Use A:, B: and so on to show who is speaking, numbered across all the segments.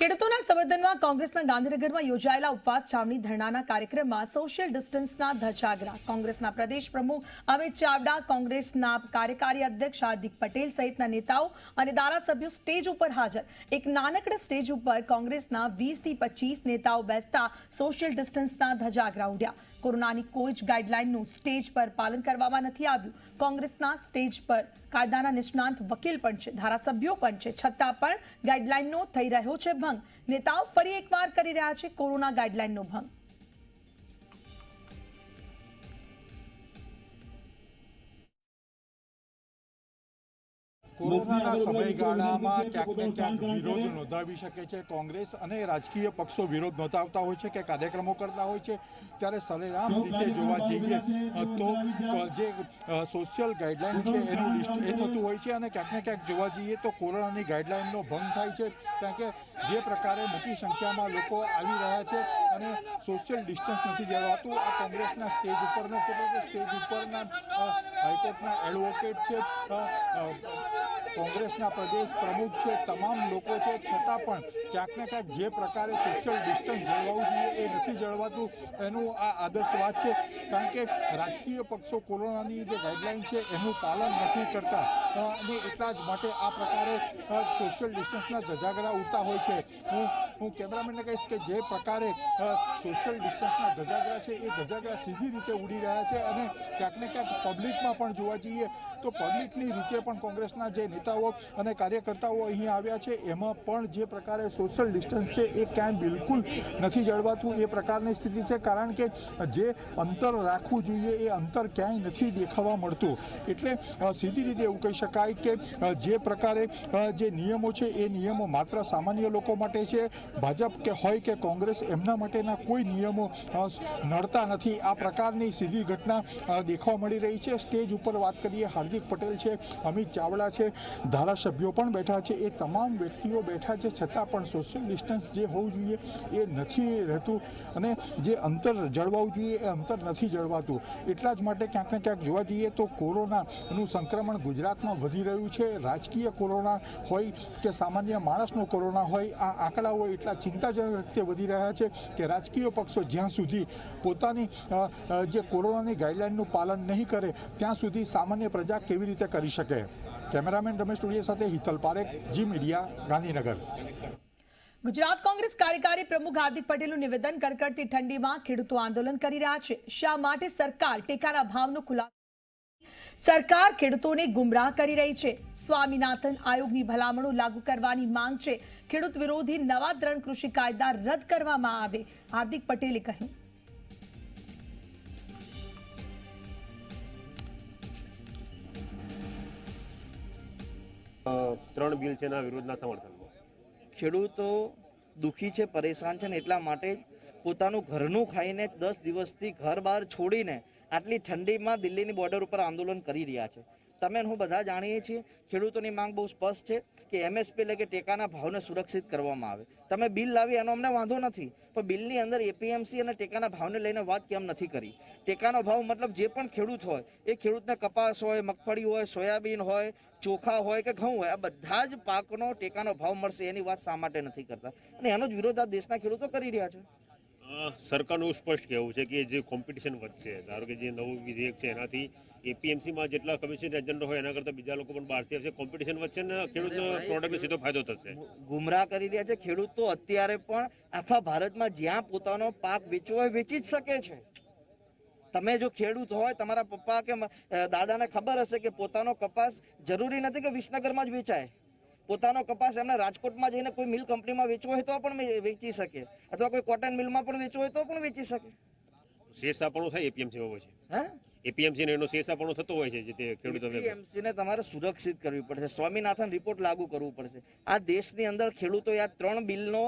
A: ખેડૂતોના સમર્થનમાં કોંગ્રેસના ગાંધીનગરમાં યોજાયેલા ઉપવાસ છાવણી ધરણાના કાર્યક્રમમાં સોશિયલ ડિસ્ટન્સના ધજાગરા કોંગ્રેસના પ્રદેશ પ્રમુખ અમિત ચાવડા, કોંગ્રેસના કાર્યકારી અધ્યક્ષ હાર્દિક પટેલ સહિતના નેતાઓ અને ધારાસભ્યો સ્ટેજ ઉપર હાજર. એક નાનકડા સ્ટેજ ઉપર કોંગ્રેસના વીસથી પચીસ નેતાઓ બેસતા સોશિયલ ડિસ્ટન્સના ધજાગરા ઉડ્યા. કોરોનાની કોઈ જ ગાઈડલાઇનનું સ્ટેજ પર પાલન કરવામાં નથી આવ્યું. કોંગ્રેસના સ્ટેજ પર કાયદાના નિષ્ણાંત વકીલ પણ છે, ધારાસભ્યો પણ છે, છતાં પણ ગાઈડલાઇનનો થઈ રહ્યો છે ભંગ. નેતાઓ ફરી એકવાર કરી રહ્યા છે કોરોના ગાઈડલાઇનનો ભંગ.
B: કોરોનાના સમયગાળામાં ક્યાંક ને ક્યાંક વિરોધ નોંધાવી શકે છે કોંગ્રેસ અને રાજકીય પક્ષો વિરોધ નોંધાવતા હોય છે કે કાર્યક્રમો કરતા હોય છે. ત્યારે સરેરામ રીતે જોવા જઈએ તો જે સોશિયલ ગાઈડલાઇન છે એનું લિસ્ટ એ થતું હોય છે અને ક્યાંક ને ક્યાંક જોવા જઈએ તો કોરોનાની ગાઈડલાઇનનો ભંગ થાય છે. કારણ કે જે પ્રકારે મોટી સંખ્યામાં લોકો આવી રહ્યા છે અને સોશિયલ ડિસ્ટન્સ નથી. જળવાતું આ કોંગ્રેસના સ્ટેજ ઉપરનો સ્ટેજ ઉપરના હાઈકોર્ટના એડવોકેટ છે કોંગ્રેસના પ્રદેશ પ્રમુખ છે, તમામ લોકો છે. છતાં પણ ક્યાંક ને ક્યાંક જે પ્રકારે સોશિયલ ડિસ્ટન્સ જળવાવું જોઈએ એ નથી જળવાતું. એનું આ આદર્શવાદ છે. કારણ કે રાજકીય પક્ષો કોરોનાની જે ગાઈડલાઈન છે, એનું પાલન નથી કરતા. અને એટલા જ માટે આ પ્રકારે સોશિયલ ડિસ્ટન્સના ધજાગરા ઉડતા હોય છે. હું હું કેમેરામેનને કહીશ કે જે પ્રકારે સોશિયલ ડિસ્ટન્સના ધજાગરા છે, એ ધજાગરા સીધી રીતે ઉડી રહ્યા છે અને ક્યાંક ને ક્યાંક પબ્લિકમાં પણ જોવા જઈએ તો પબ્લિકની રીતે પણ કોંગ્રેસના જે નેતાઓ અને કાર્યકર્તાઓ અહીં આવ્યા છે, એમાં પણ જે પ્રકારે સોશિયલ ડિસ્ટન્સ છે, એ ક્યાંય બિલકુલ નથી જળવાતું એ પ્રકારની સ્થિતિ છે. કારણ કે જે અંતર રાખવું જોઈએ એ અંતર ક્યાંય નથી દેખાવા મળતું. એટલે સીધી રીતે એવું કહી શકાય કે જે પ્રકારે જે નિયમો છે, એ નિયમો માત્ર સામાન્ય લોકો માટે છે ભાજપ કે હોય કે કોંગ્રેસ, એમના માટેના કોઈ નિયમો નડતા નથી. આ પ્રકારની સીધી ઘટના દેખવા મળી રહી છે. સ્ટેજ ઉપર વાત કરીએ, હાર્દિક પટેલ છે, અમિત ચાવડા છે, ધારાસભ્યો પણ બેઠા છે. એ તમામ વ્યક્તિઓ બેઠા છે. છતાં પણ સોશિયલ ડિસ્ટન્સ જે હોવું જોઈએ એ નથી રહેતું અને જે અંતર જળવાવું જોઈએ એ અંતર નથી જળવાતું. એટલા જ માટે ક્યાંક ને ક્યાંક જોવા જઈએ તો કોરોનાનું સંક્રમણ ગુજરાતમાં વધી રહ્યું છે. રાજકીય કોરોના હોય કે સામાન્ય માણસનો કોરોના હોય, આ આંકડાઓ એટલા ચિંતાજનક રીતે વધી રહ્યા છે કે રાજકીય પક્ષો જ્યાં સુધી પોતાની જે કોરોનાની ગાઈડલાઇનનું પાલન નહીં કરે, ત્યાં સુધી સામાન્ય પ્રજા કેવી રીતે કરી શકે? કેમેરામેન રમેશ ટુડિયા સાથે Hital Parekh, Zee media, Gandhinagar.
A: Gujarat Congress કાર્યકારી પ્રમુખ હાર્દિક પટેલનું નિવેદન કડકડતી ઠંડીમાં ખેડૂતો આંદોલન કરી રહ્યા છે. શા માટે સરકાર ટેકાના ભાવનો ખુલાસો સરકાર ખેડૂતોને ગુમરાહ કરી રહી છે. સ્વામીનાથન આયોગની ભલામણો લાગુ કરવાની માંગ છે. ખેડૂત વિરોધી નવા ત્રણ કૃષિ કાયદા રદ કરવામાં આવે. હાર્દિક પટેલે કહ્યું.
C: ત્રણ બિલ છે એના વિરોધના સમર્થનમાં.
D: ખેડૂતો દુઃખી છે, પરેશાન છે ને એટલા માટે પોતાનું ઘરનું ખાઈને દસ દિવસથી ઘર બહાર છોડીને આટલી ઠંડીમાં દિલ્હીની બોર્ડર ઉપર આંદોલન કરી રહ્યા છે. તમે હું બધા જાણીએ છીએ, ખેડૂતોની માંગ બહુ સ્પષ્ટ છે કે એમએસપી એટલે કે ટેકાના ભાવને સુરક્ષિત કરવામાં આવે. તમે બિલ લાવી એનો અમને વાંધો નથી, પણ બિલની અંદર એપીએમસી અને ટેકાના ભાવને લઈને વાત કેમ નથી કરી? ટેકાનો ભાવ મતલબ જે પણ ખેડૂત હોય, એ ખેડૂતને કપાસ હોય, મગફળી હોય, સોયાબીન હોય, ચોખા હોય કે ઘઉં હોય, આ બધા જ પાકનો ટેકાનો ભાવ મળશે એની વાત શા માટે નથી કરતા? અને એનો જ વિરોધ આ દેશના ખેડૂતો કરી રહ્યા છે.
C: સરકારનું સ્પષ્ટ કહેવું છે કે જે કોમ્પિટિશન વધશે ધારો કે જે નવું વિધેયક છે એનાથી એપીએમસીમાં જેટલા કમિશન એજન્ટ હોય એના કરતાં બીજા લોકો પણ બહારથી આવશે. કોમ્પિટિશન વધશે ને ખેડૂતનો પ્રોડક્ટને સીધો ફાયદો થશે.
D: ગુમરાહ કરી રહ્યા છે. ખેડૂતો અત્યારે પણ આખા ભારતમાં જ્યાં પોતાનો પાક વેચવો હોય વેચી જ શકે છે. તમે જો ખેડૂત હોય તમારા પપ્પા કે દાદાને ખબર હશે કે પોતાનો કપાસ જરૂરી નથી કે વિસનગરમાં જ વેચાય. પોતાનો કપાસ એમને રાજકોટમાં જઈને કોઈ મિલ કંપનીમાં વેચવો હોય તો પણ વેચી શકે. અથવા કોઈ કોટન મિલમાં પણ વેચવો હોય તો પણ વેચી શકે.
C: શેષ આપણો થાય હોય છે.
D: હે?
C: એપીએમસી એનો શેષ આપણો થતો હોય છે જે તે ખેડૂતો
D: એપીએમસી ને તમારે સુરક્ષિત કરવી પડશે. સ્વામીનાથન રિપોર્ટ લાગુ કરવું પડશે. આ દેશની અંદર ખેડૂતો આ ત્રણ બિલનો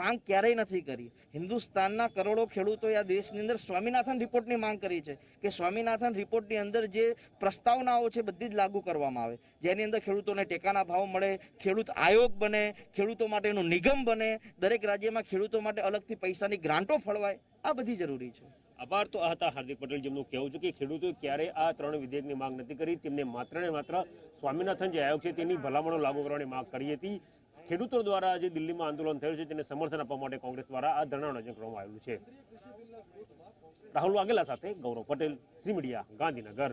D: માંગ ક્યારેય નથી કરી. હિન્દુસ્તાનના કરોડો ખેડૂતોએ આ દેશની અંદર સ્વામિનાથન રિપોર્ટની માંગ કરી છે કે સ્વામિનાથન રિપોર્ટની અંદર જે પ્રસ્તાવનાઓ છે બધી જ લાગુ કરવામાં આવે. જેની અંદર ખેડૂતોને ટેકાના ભાવ મળે, ખેડૂત આયોગ બને, ખેડૂતો માટેનું નિગમ બને, દરેક રાજ્યમાં ખેડૂતો માટે અલગથી પૈસાની ગ્રાન્ટો ફળવાય, આ બધી જરૂરી છે.
C: આભાર. તો હતા હાર્દિક પટેલ જેમનું કહેવું છે કે ખેડૂતોએ ક્યારે આ ત્રણ વિધેયકની માંગ નથી કરી. તેમને માત્ર ને માત્ર સ્વામિનાથન જે આયોગ છે તેની ભલામણો લાગુ કરવાની માંગ કરી હતી. ખેડૂતો દ્વારા જે દિલ્હીમાં આંદોલન થયું છે તેને સમર્થન આપવા માટે કોંગ્રેસ દ્વારા આ ધરણાનું આયોજન કરવામાં આવેલું છે. રાહુલ વાઘેલા સાથે ગૌરવ પટેલ ઝી મીડિયા, ગાંધીનગર.